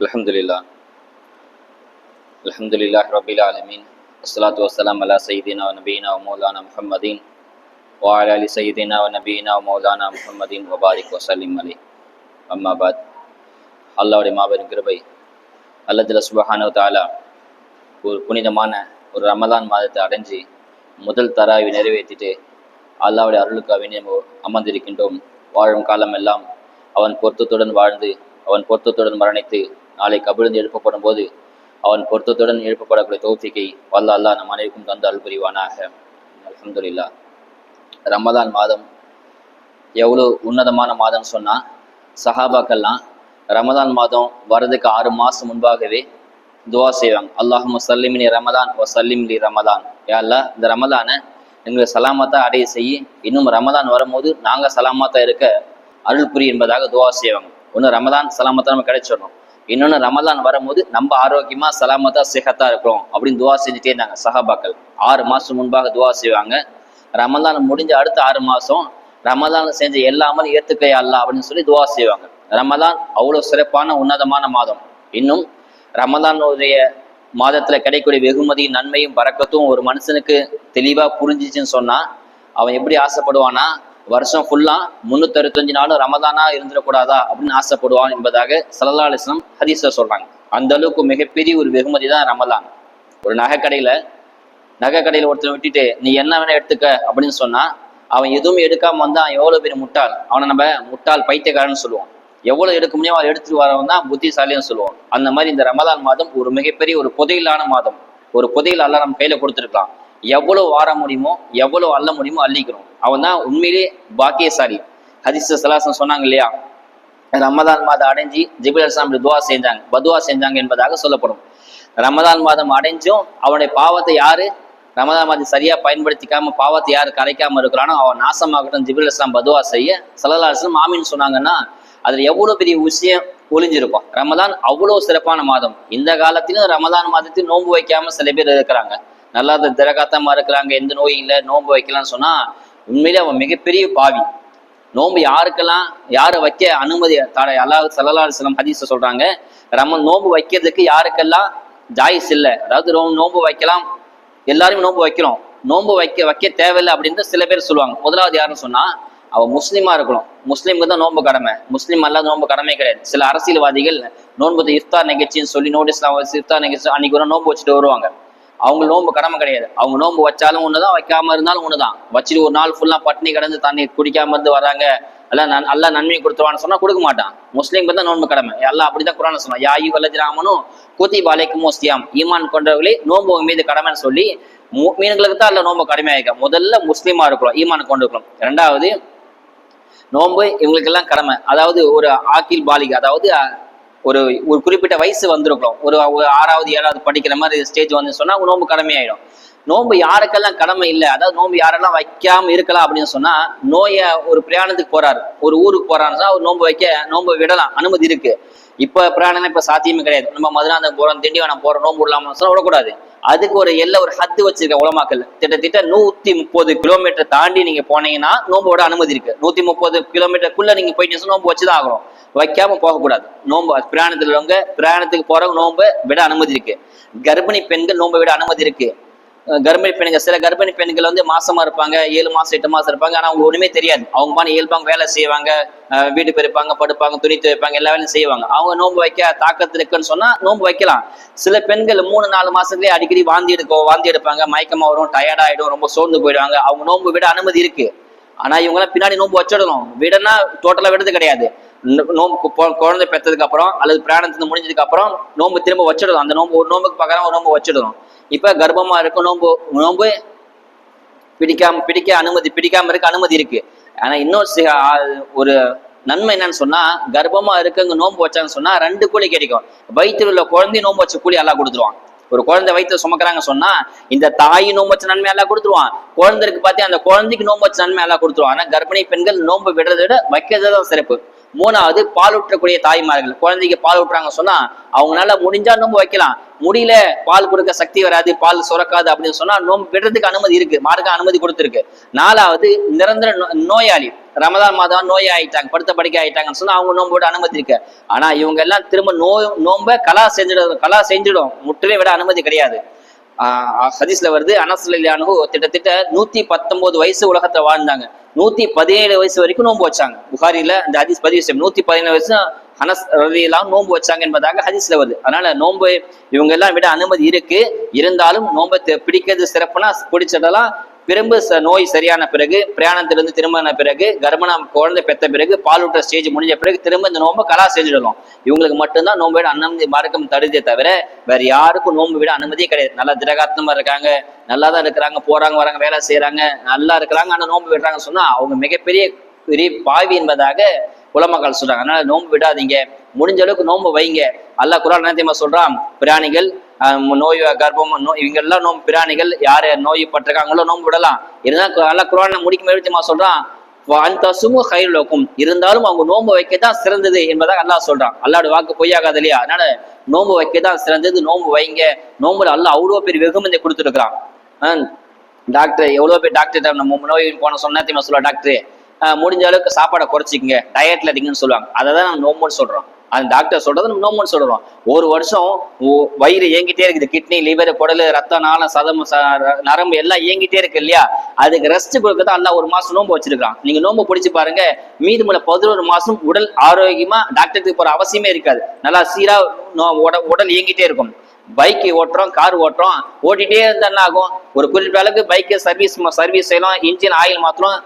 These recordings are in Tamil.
الحمد لله الحمد لله رب العالمين والصلاة والسلام على سيدنا ونبينا ومولانا محمد وعلى آل سيدنا ونبينا ومولانا محمد وبارك وسلم عليه أما بعد அல்லாவுடைய மாபெரும் கிருபை அல்லதுல சுபஹானு தாலா ஒரு புனிதமான ஒரு ரமலான் மாதத்தை அடைஞ்சு முதல் தராவை நிறைவேற்றிட்டு அல்லாவுடைய அருளுக்காக நம்ம அமர்ந்திருக்கின்றோம் வாழும் காலம் எல்லாம் அவன் பொருத்தத்துடன் வாழ்ந்து அவன் பொருத்தத்துடன் மரணித்து நாளை கபிழ்ந்து எழுப்பப்படும் போது அவன் பொருத்தத்துடன் எழுப்பப்படக்கூடிய தோசிக்கை வல்ல அல்லாஹ் நம் அனைவருக்கும் தந்து அருள் புரிவானாக அலமதுல்லா ரமதான் மாதம் எவ்வளோ உன்னதமான மாதம்னு சொன்னால் சஹாபாக்கள்லாம் ரமதான் மாதம் வர்றதுக்கு ஆறு மாதம் முன்பாகவே துவா செய்வாங்க. அல்லாஹும் சல்லிமினி ரமதான் ஓ சல்லிமினி ரமதான் யாழ்லா இந்த ரமதானை எங்களை சலாமத்தா அடைய செய்ய இன்னும் ரமதான் வரும்போது நாங்கள் சலாமத்தா இருக்க அருள் புரி என்பதாக துவா செய்வாங்க. ஒன்று ரமதான் சலாமத்தா நம்ம கிடைச்சிடணும். இன்னொன்று ரமலான் வரும்போது நம்ம ஆரோக்கியமா சலாமத்தா சிகத்தா இருக்கிறோம் அப்படின்னு துவா செஞ்சுட்டே இருந்தாங்க சஹாபாக்கள். ஆறு மாசம் முன்பாக துவா செய்வாங்க. ரமலான் முடிஞ்ச அடுத்த ஆறு மாசம் ரமதான் செஞ்ச எல்லாமே ஏத்துக்கையா அல்ல அப்படின்னு சொல்லி துவா செய்வாங்க. ரமலான் அவ்வளவு சிறப்பான உன்னதமான மாதம். இன்னும் ரமலானுடைய மாதத்துல கிடைக்கக்கூடிய வெகுமதியும் நன்மையும் பறக்கத்தும் ஒரு மனுஷனுக்கு தெளிவா புரிஞ்சிச்சுன்னு சொன்னா அவன் எப்படி ஆசைப்படுவானா வருஷம் ஃபுல்லா முன்னூத்தி அறுபத்தஞ்சு நாளும் ரமதானா இருந்துடக்கூடாதா அப்படின்னு ஆசைப்படுவான் என்பதாக சல்லா அலிஸ்லாம் சொல்றாங்க. அந்த அளவுக்கு மிகப்பெரிய ஒரு வெகுமதி தான் ரமதான். ஒரு நகைக்கடையில நகைக்கடையில ஒருத்தர் விட்டுட்டு நீ என்ன வேணா எடுத்துக்க அப்படின்னு சொன்னா அவன் எதுவும் எடுக்காம வந்தா அவன் எவ்வளவு பெரிய முட்டாள்? அவனை நம்ம முட்டாள் பைத்தியக்காரன்னு சொல்லுவோம். எவ்வளவு எடுக்க முடியும் அதை எடுத்துட்டு வரவன் தான் புத்திசாலின்னு சொல்லுவோம். அந்த மாதிரி இந்த ரமதான் மாதம் ஒரு மிகப்பெரிய ஒரு புதையிலான மாதம். ஒரு புதையில் எல்லாம் நம்ம கையில கொடுத்துருக்கலாம். எவ்வளவு வார முடியுமோ எவ்வளவு அள்ள முடியுமோ அள்ளிக்கிறோம். அவன் தான் உண்மையிலே பாக்கியசாலி. ஹதீஸ் சலாசன் சொன்னாங்க இல்லையா? ரமதான் மாதம் அடைஞ்சு ஜிபில் அஸ்லாம் துவா செஞ்சாங்க. பதுவா செஞ்சாங்க என்பதாக சொல்லப்படும். ரமதான் மாதம் அடைஞ்சும் அவனுடைய பாவத்தை யாரு? ரமதான் மாதம் சரியா பயன்படுத்திக்காம பாவத்தை யாரு கரைக்காம இருக்கிறானோ அவன் நாசமாகட்டும் ஜிபில் இஸ்லாம் பதுவா செய்ய. சல்லா மாமின்னு ஆமின்னு சொன்னாங்கன்னா அதுல எவ்வளவு பெரிய விஷயம் ஒளிஞ்சிருக்கும். ரமதான் அவ்வளவு சிறப்பான மாதம். இந்த காலத்திலும் ரமதான் மாதத்தில் நோன்பு வைக்காம சில பேர் இருக்கிறாங்க. நல்லா திரகாத்தமா இருக்கிறாங்க எந்த நோயும் இல்லை நோன்பு வைக்கலாம்னு சொன்னா உண்மையிலே அவன் மிகப்பெரிய பாவி. நோன்பு யாருக்கெல்லாம் யாரை வைக்க அனுமதி தடை அல்லா சல்லா அலிஸ்லாம் ஹதீஸ சொல்றாங்க ரம நோன்பு வைக்கிறதுக்கு யாருக்கெல்லாம் ஜாயிஸ் இல்லை. அதாவது நோன்பு வைக்கலாம் எல்லாரும் நோன்பு வைக்கிறோம். நோன்பு வைக்க வைக்க தேவையில்லை அப்படின்னு சில பேர் சொல்லுவாங்க. முதலாவது யாருன்னு சொன்னா அவ முஸ்லீமா இருக்கணும். முஸ்லீமுக்கு தான் நோன்பு கடமை. முஸ்லீம் அல்லாத நோன்பு கடமை கிடையாது. சில அரசியல்வாதிகள் நோன்பு இஃப்தார் நிகழ்ச்சின்னு சொல்லி நோட்டீஸ்லாம் இஃப்தார் நிகழ்ச்சி அன்னைக்கு ஒரு நோன்பு வச்சுட்டு வருவாங்க. அவங்க நோன்பு கடமை கிடையாது. அவங்க நோன்பு வச்சாலும் ஒண்ணுதான் வைக்காம இருந்தாலும் ஒண்ணுதான். வச்சுட்டு ஒரு நாள் ஃபுல்லா பட்டினி கிடந்து தண்ணி குடிக்காம இருந்து வராங்க. எல்லாம் நன் நல்லா நன்மை கொடுத்துருவான்னு சொன்னா கொடுக்க மாட்டான். முஸ்லீம் தான் நோன்பு கடமை. எல்லாம் அப்படிதான் குரான் சொன்னா யாயு வல்லஜிராமனும் கூத்தி பாலைக்கும் மோஸ்தியாம் ஈமான் கொண்டவர்களே நோன்பு மீது கடமைன்னு சொல்லி மு- மீன்களுக்கு தான் அல்ல நோன்பு கடமையாயிருக்க முதல்ல முஸ்லீமா இருக்கிறோம் ஈமான் கொண்டு இருக்கிறோம். ரெண்டாவது நோன்பு இவங்களுக்கெல்லாம் கடமை. அதாவது ஒரு ஆக்கில் பாலிகை அதாவது ஒரு ஒரு குறிப்பிட்ட வயசு வந்திருக்கிறோம் ஒரு ஆறாவது ஏழாவது படிக்கிற மாதிரி ஸ்டேஜ் வந்து சொன்னா நோம்பு கடமையாயிடும். நோன்பு யாருக்கெல்லாம் கடமை இல்லை அதாவது நோன்பு யாரெல்லாம் வைக்காம இருக்கலாம் அப்படின்னு சொன்னா நோயை ஒரு பிரயாணத்துக்கு போறாரு. ஒரு ஊருக்கு போறாருன்னா அவர் நோன்பு வைக்க நோன்பு விடலாம். அனுமதி இருக்கு. இப்ப பிரயாணம் இப்ப சாத்தியமே கிடையாது. நம்ம மதுராந்தகம் போறோம் திண்டிவனம் போறோம் நோன்பு விடலாம்னு சொன்னா விடக்கூடாது. அதுக்கு ஒரு எல்லை ஒரு ஹத்து வச்சிருக்க உலமாக்கல் கிட்டத்தட்ட நூத்தி முப்பது கிலோமீட்டர் தாண்டி நீங்க போனீங்கன்னா நோம்போட அனுமதி இருக்கு. நூத்தி முப்பது கிலோமீட்டருக்குள்ள நீங்க போயிட்டு நோன்பு வச்சுதான் ஆகணும். வைக்காம போகக்கூடாது. நோம்பு பிரயாணத்துல உள்ளவங்க பிரயாணத்துக்கு போறவங்க நோம்பை விட அனுமதி இருக்கு. கர்ப்பிணி பெண்கள் நோன்பை விட அனுமதி இருக்கு. கர்ப்பிணி பெண்கள் சில கர்ப்பிணி பெண்கள் வந்து மாசமா இருப்பாங்க ஏழு மாசம் எட்டு மாசம் இருப்பாங்க. ஆனா அவங்க ஒண்ணுமே தெரியாது. அவங்க பாட்டு இயல்பாங்க வேலை செய்வாங்க வீடு பெருப்பாங்க படுப்பாங்க துணி துவைப்பாங்க எல்லா வேலையும் செய்வாங்க. அவங்க நோன்பு வைக்க தாக்கத்தில் இருக்குன்னு சொன்னா நோன்பு வைக்கலாம். சில பெண்கள் மூணு நாலு மாசத்துலயே அடிக்கடி வாந்தி எடுக்கும் வாந்தி எடுப்பாங்க மயக்கமா வரும் டயர்ட் ஆயிடும் ரொம்ப சோர்ந்து போயிடுவாங்க. அவங்க நோன்பு விட அனுமதி இருக்கு. ஆனா இவங்க எல்லாம் பின்னாடி நோன்பு வச்சிடணும். விடனா டோட்டலா விடுறது கிடையாது. நோ- நோம்பு குழந்தை பெற்றதுக்கு அப்புறம் அல்லது பிராணத்துல முடிஞ்சதுக்கு அப்புறம் நோன்பு திரும்ப வச்சிடணும். அந்த நோன்பு ஒரு நோம்புக்கு பார்க்கறோம் ஒரு நோன்பு வச்சிடணும். இப்போ கர்ப்பமா இருக்கும் நோன்பு நோன்பு பிடிக்காம பிடிக்க அனுமதி பிடிக்காம இருக்க அனுமதி இருக்கு. ஆனா இன்னொரு சில ஒரு நன்மை என்னன்னு சொன்னா கர்ப்பமா இருக்கவங்க நோன்பு வச்சாங்கன்னு சொன்னா ரெண்டு கூலி கிடைக்கும். வயிற்றுல உள்ள குழந்தை நோன்பு வச்ச கூலி எல்லாம் கொடுத்துருவான். ஒரு குழந்தை வயிற்று சுமக்கிறாங்க சொன்னா இந்த தாய் நோம்பு வச்ச நன்மை எல்லாம் கொடுத்துருவான். குழந்தைக்கு பார்த்து அந்த குழந்தைக்கு நோன்பு வச்ச நன்மை எல்லாம் கொடுத்துருவான். ஆனா கர்ப்பிணி பெண்கள் நோன்பு விடுறதை விட வைக்கிறது தான் சிறப்பு. மூணாவது பால் ஊற்றக்கூடிய தாய்மார்கள். குழந்தைக்கு பால் ஊட்டுறாங்க சொன்னா அவங்களால முடிஞ்சா நோம்பு வைக்கலாம். முடியல பால் கொடுக்க சக்தி வராது பால் சுரக்காது அப்படின்னு சொன்னா நோன்பு விடுறதுக்கு அனுமதி இருக்கு மார்க்க அனுமதி கொடுத்துருக்கு. நாலாவது நிரந்தர நோயாளி. ரமதான் மாதம் நோய் ஆயிட்டாங்க படுத்த படுக்க ஆயிட்டாங்கன்னு சொன்னா அவங்க நோன்பு அனுமதி இருக்கு. ஆனா இவங்க எல்லாம் திரும்ப நோய் நோம்ப கலா செஞ்சிடும் கலா செஞ்சிடும். முற்றிலே விட அனுமதி கிடையாது. ஹதீஸ்ல வருது அனசுலியானு திட்டத்திட்ட நூத்தி பத்தொன்பது வயசு உலகத்துல வாழ்ந்தாங்க. நூத்தி பதினேழு வயசு வரைக்கும் நோன்பு வச்சாங்க. புகாரில அந்த ஹதீஸ் பதிவு செய்யும். நூத்தி பதினேழு வயசு அனஸ் ரலியெல்லாம் நோன்பு வச்சாங்க என்பதாக ஹதீஸ்ல வருது. அதனால நோன்பு இவங்க எல்லாம் விட அனுமதி இருக்கு. இருந்தாலும் நோன்பை பிடிக்கிறது சிறப்புனா பிடிச்சதெல்லாம் பிறம்பு ச- நோய் சரியான பிறகு பிரயாணத்திலிருந்து திரும்பின பிறகு கர்ப்பணம் குழந்தை பெத்த பிறகு பாலூட்ட ஸ்டேஜ் முடிஞ்ச பிறகு திரும்ப இந்த நோன்பை கலா செஞ்சிடலாம் இவங்களுக்கு மட்டும்தான் நோன்பு விட அனுமதி மார்க்கம் தருதே தவிர வேற யாருக்கும் நோன்பு விட அனுமதியே கிடையாது. நல்லா திரகாத்தமா இருக்காங்க நல்லா தான் இருக்கிறாங்க போறாங்க வராங்க வேலை செய்யறாங்க நல்லா இருக்கிறாங்க ஆனா நோன்பு விடுறாங்கன்னு சொன்னா அவங்க மிகப்பெரிய பெரிய பாவி என்பதாக உலமக்கள் சொல்றாங்க. அதனால நோன்பு விடாதீங்க. முடிஞ்ச அளவுக்கு நோன்பு வைங்க. அல்லா குரான் என்ன தெரியுமா சொல்றான்? பிராணிகள் நோய் கர்ப்பம் நோய் இவங்கெல்லாம் நோம்பு பிராணிகள் யார் நோய் பட்டிருக்காங்களோ நோன்பு விடலாம். இருந்தால் நல்லா குரான் முடிக்கும் எழுத்துமா சொல்றான் அந்த சுமு இருந்தாலும் அவங்க நோன்பு தான் சிறந்தது என்பதாக அல்லாஹ் சொல்றான். அல்லாடு வாக்கு பொய்யாகாது இல்லையா? அதனால நோன்பு தான் சிறந்தது. நோன்பு வைங்க. நோன்புல அல்லாஹ் அவ்வளோ பெரிய வெகுமதி கொடுத்துருக்குறான். டாக்டர் எவ்வளோ பேர் டாக்டர் நம்ம நோய் போன சொன்னா தெரியுமா சொல்லுவா டாக்டர் முடிஞ்ச அளவுக்கு சாப்பாடை குறைச்சிக்கங்க. டயட்ல இருங்கன்னு சொல்லுவாங்க. அதை தான் நம்ம நோம்புன்னு சொல்றோம். அந்த டாக்டர் சொல்றது நம்ம நோம்புன்னு சொல்றோம். ஒரு வருஷம் வயிறு இயங்கிட்டே இருக்குது கிட்னி லிவர் குடல் ரத்தம் நாளம் சதம் ச- நரம்பு எல்லாம் இயங்கிட்டே இருக்கு இல்லையா? அதுக்கு ரெஸ்ட் கொடுக்கறது அல்ல ஒரு மாசம் நோன்பு வச்சிருக்கான். நீங்க நோன்பு பிடிச்சு பாருங்க மீதமுள்ள பதினோரு மாசம் உடல் ஆரோக்கியமா டாக்டருக்கு போற அவசியமே இருக்காது. நல்லா சீரா நோ- உடல் இயங்கிட்டே இருக்கும். பைக்கு ஓட்டுறோம் கார் ஓட்டுறோம். ஓட்டிட்டே இருந்தால் என்ன ஆகும்? ஒரு குறிப்பிட்ட அளவுக்கு பைக்கு சர்வீஸ் சர்வீஸ் செய்யலாம் இன்ஜின் ஆயில் மாத்திரம்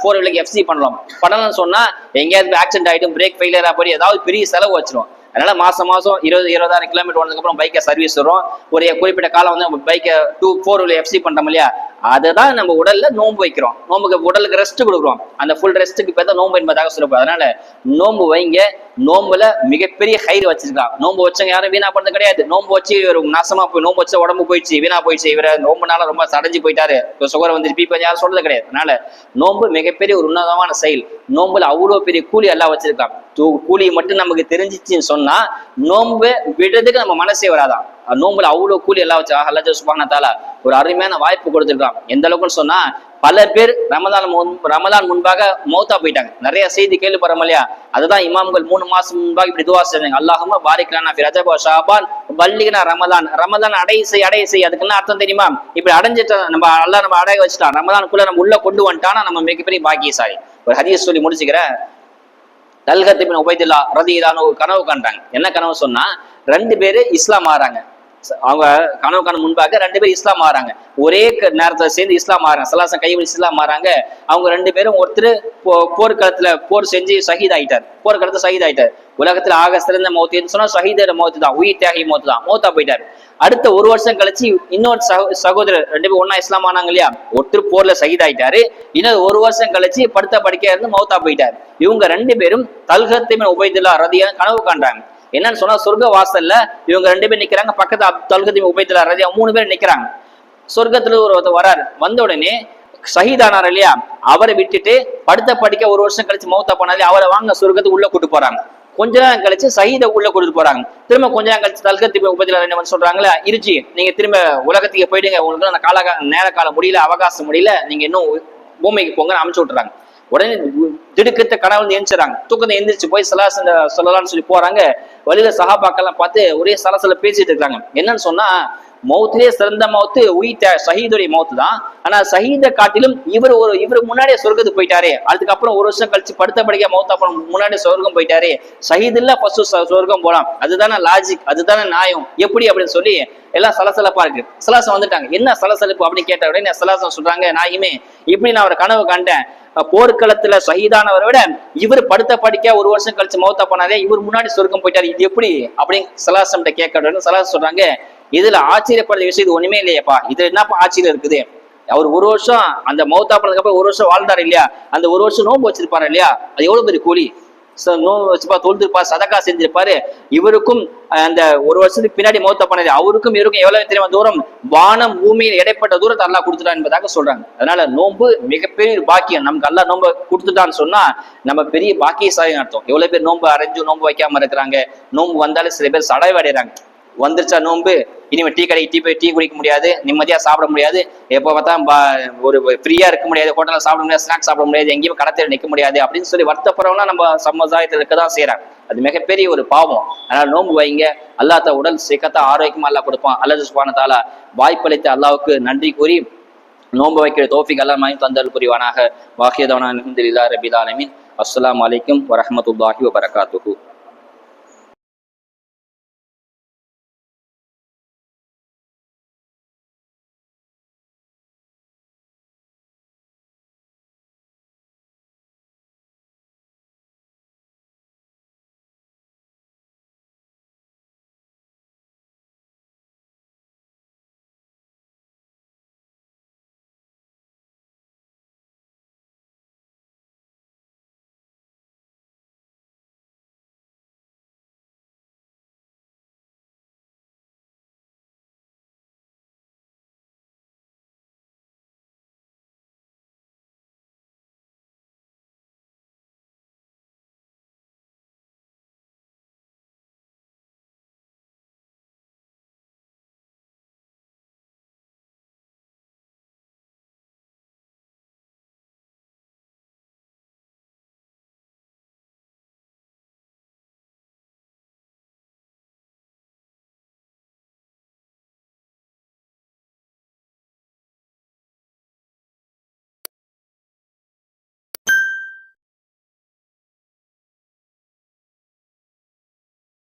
ஃபோர் வீலருக்கு எஃப்சி பண்ணலாம். பண்ணலாம்னு சொன்னால் எங்கேயாவது ஆக்சிடென்ட் ஆயிடும் பிரேக் ஃபெயிலியர் அப்படி ஏதாவது பெரிய செலவு வச்சிரும். அதனால மாசம் மாசம் இருபது இருபதாயிரம் கிலோமீட்டர் வந்ததுக்கப்புறம் பைக்கை சர்வீஸ் வரும் ஒரு குறிப்பிட்ட காலம் வந்து பைக்கை டூ ஃபோர் வீலர் எஃப்சி பண்ணுறோம் இல்லையா? அதை தான் நம்ம உடல்ல நோன்பு வைக்கிறோம். நோம்புக்கு உடலுக்கு ரெஸ்ட் கொடுக்குறோம். அந்த ஃபுல் ரெஸ்ட்டுக்கு பார்த்தா தான் நோன்பு என்பதாக சொல்லப்போம் அதனால நோன்பு வைங்க. நோம்புல மிகப்பெரிய கயிறு வச்சிருக்கான் நோன்பு வச்சவங்க யாரும் வீணா பண்ணது கிடையாது. நோன்பு வச்சு இவர் நாசமா போய் நோன்பு வச்ச உடம்பு போயிடுச்சு வீணா போயிடுச்சு. இவர நோம்புனால ரொம்ப சடைஞ்சு போயிட்டாரு. சுகர் வந்து பிபி யாரும் சொல்றது கிடையாது. அதனால நோன்பு மிகப்பெரிய ஒரு உன்னதமான செயல். நோன்புல அவ்வளவு பெரிய கூலி எல்லாம் வச்சிருக்கான் கூலி மட்டும் நமக்கு தெரிஞ்சிச்சுன்னு சொன்னா நோன்பு விடுறதுக்கு நம்ம மனசே வராதான் நோம்புல அவ்வளோ அவ்வளவு கூலி எல்லாம் வச்சு அல்லா சுபானத்தால ஒரு அருமையான வாய்ப்பு கொடுத்துருக்கான். எந்த அளவுக்குன்னு சொன்னா பல பேர் ரமதான் முன் ரமதான் முன்பாக மௌத்தா போயிட்டாங்க. நிறைய செய்தி கேள்விப்படுறோம் இல்லையா அதுதான் இமாம்கள் மூணு மாசம் முன்பாக இப்படி துவா செஞ்சாங்க அல்லாஹுமா பாரிக்லானா ரஜபா ஷாபான் பல்லிகனா ரமதான். ரமதான் அடை செய் அடைய செய். அதுக்கு என்ன அர்த்தம் தெரியுமா? இப்படி அடைஞ்சிட்ட நம்ம அல்லா நம்ம அடைய வச்சுட்டா ரமதானுக்குள்ள நம்ம உள்ள கொண்டு வந்துட்டானா நம்ம மிகப்பெரிய பாக்கியசாலி. ஒரு ஹதீஸ் சொல்லி முடிச்சுக்கிறேன். தல்கத்தின் உபைதுல்லா ரதியிலான ஒரு கனவு கண்டாங்க. என்ன கனவு சொன்னா ரெண்டு பேரு இஸ்லாம் ஆறாங்க. அவங்க கனவு காண முன்பாக ரெண்டு பேரும் இஸ்லாம் மாறாங்க. ஒரே நேரத்தில் நேரத்துல சேர்ந்து இஸ்லாம் மாறாங்க சலாசம் கைவிடி இஸ்லாம் மாறாங்க அவங்க ரெண்டு பேரும் ஒருத்தர் போ- போர்க்களத்துல போர் செஞ்சு ஷஹீத் ஆயிட்டார். போர்க்களத்துல சஹீத் ஆயிட்டார். உலகத்துல ஆக சிறந்த மௌத்துன்னு சொன்னா ஷஹீதோட மௌத்து தான். உயிர் தியாகி மௌத்து தான். மௌத்தா போயிட்டார். அடுத்த ஒரு வருஷம் கழிச்சு இன்னொரு சகோ- சகோதரர் ரெண்டு பேரும் ஒண்ணா இஸ்லாம் ஆனாங்க இல்லையா? ஒருத்தர் போர்ல ஷஹீத் ஆயிட்டாரு. இன்னொரு ஒரு வருஷம் கழிச்சு படுத்த படுக்கையா இருந்து மௌத்தா போயிட்டார். இவங்க ரெண்டு பேரும் தல்கத்தின் உபயதுல்லா ரதியா கனவு காண்றாங்க. என்னன்னு சொன்னா சொர்க்க வாசல்ல இவங்க ரெண்டு பேர் நிக்கிறாங்க. பக்கத்து தல்கத்தின் உபயத்துல ரதியா மூணு பேர் நிக்கிறாங்க. சொர்க்கத்துல ஒரு ஒருத்தர் வராரு. வந்த உடனே சகிதானார் இல்லையா? அவரை விட்டுட்டு படுத்த படிக்க ஒரு வருஷம் கழிச்சு மௌத்தா போனாலே அவரை வாங்க சொர்க்கத்துக்கு உள்ள கூட்டு போறாங்க. கொஞ்ச நேரம் கழிச்சு சஹீத உள்ள கூட்டிட்டு போறாங்க. திரும்ப கொஞ்ச நேரம் கழிச்சு தல்கத்தி உபதில என்ன சொல்றாங்களா இருச்சி நீங்க திரும்ப உலகத்துக்கு போயிடுங்க. உங்களுக்கு அந்த கால நேர காலம் முடியல அவகாசம் முடியல. நீங்க இன்னும் பூமிக்கு போங்க அமுச்சு விட்டுறாங்க. உடனே திடுக்கத்த கனவு எந்திரிச்சாங்க தூக்கத்தை எந்திரிச்சு போய் சலாஸ் சொல்லலாம்னு சொல்லி போறாங்க. வழியில சகாபாக்கெல்லாம் பார்த்து ஒரே சலசல பேசிட்டு இருக்காங்க. என்னன்னு சொன்னா மௌத்திலே சிறந்த மௌத்து உயிட்ட ஷஹீதுடைய மௌத்து தான். ஆனா ஷஹீதை காட்டிலும் இவர் ஒரு இவர் முன்னாடியே சொர்க்கத்துக்கு போயிட்டாரே. அதுக்கப்புறம் ஒரு வருஷம் கழிச்சு படுத்த படிக்க மௌத்த அப்புறம் முன்னாடி சொர்க்கம் போயிட்டாரே. ஷஹீத் இல்ல ஃபர்ஸ்ட் சொர்க்கம் போலாம். அதுதானே லாஜிக் அதுதானே நியாயம். எப்படி அப்படின்னு சொல்லி எல்லாம் சலசலப்பா இருக்கு. சலாசம் வந்துட்டாங்க. என்ன சலசலப்பு அப்படின்னு கேட்ட உடனே சலாசம் சொல்றாங்க நாயுமே? இப்படி நான் ஒரு கனவு கண்டேன். போர்க்களத்துல ஷஹீதானவரை விட இவர் படுத்த படிக்க ஒரு வருஷம் கழிச்சு மௌத்தா போனாரே. இவர் முன்னாடி சொர்க்கம் போயிட்டாரு. இது எப்படி அப்படின்னு சலாசம் கேட்க உடனே சலாசம் சொல்றாங்க. இதுல ஆச்சரியப்படுற விஷயம் இது ஒண்ணுமே இல்லையப்பா. இதுல என்னப்பா ஆச்சரியம் இருக்குது? அவர் ஒரு வருஷம் அந்த மௌத்தா பண்ணதுக்கு அப்புறம் ஒரு வருஷம் வாழ்ந்தாரு இல்லையா? அந்த ஒரு வருஷம் நோன்பு வச்சிருப்பாரு இல்லையா? அது எவ்வளவு பெரிய கூலி? ச- நோன்பு வச்சுப்பா தொழுதுருப்பா சதக்கா செஞ்சிருப்பாரு. இவருக்கும் அந்த ஒரு வருஷத்துக்கு பின்னாடி மௌத்தா பண்ணது அவருக்கும் இவருக்கும் எவ்வளவு தெரியுமா தூரம்? வானம் பூமியில் இடைப்பட்ட தூரத்தை அல்லா கொடுத்துட்டான் என்பதாக சொல்றாங்க. அதனால நோன்பு மிகப்பெரிய பாக்கியம். நமக்கு அல்லாஹ் நோன்பு கொடுத்துட்டான்னு சொன்னா நம்ம பெரிய பாக்கிய பாக்கியசாலி அர்த்தம். எவ்வளவு பேர் நோன்பு அரைஞ்சு நோன்பு வைக்காம இருக்கிறாங்க. நோன்பு வந்தாலும் சில பேர் சடைவடைறாங்க வந்துருச்சா நோன்பு? இனிமேல் டீ கடைக்கு டீ போய் டீ குடிக்க முடியாது நிம்மதியாக சாப்பிட முடியாது. எப்போ பார்த்தா பா- ஒரு ஃப்ரீயாக இருக்க முடியாது ஹோட்டலில் சாப்பிட முடியாது ஸ்நாக்ஸ் சாப்பிட முடியாது எங்கேயும் கடத்தில் நிற்க முடியாது அப்படின்னு சொல்லி வருத்தப்படுறவங்களாம் நம்ம சமுதாயத்தில் இருக்க தான் செய்கிறாங்க அது மிகப்பெரிய ஒரு பாவம். அதனால நோன்பு வைங்க. அல்லாத்த உடல் சீக்கத்தை ஆரோக்கியமா அல்லா கொடுப்பான். அல்லது சுபான வாய்ப்பளித்த அல்லாஹ்வுக்கு நன்றி கூறி நோன்பு வைக்கிற தோஃபிக் அல்லாஹ் மாயும் தந்தல் புரிவானாக. வாக்கியதவனா அலமதுல்லா ரபில் ஆலமின். அஸ்லாம் அலைக்கும் வரமத்துல்லாஹி வபரகாத்துஹு.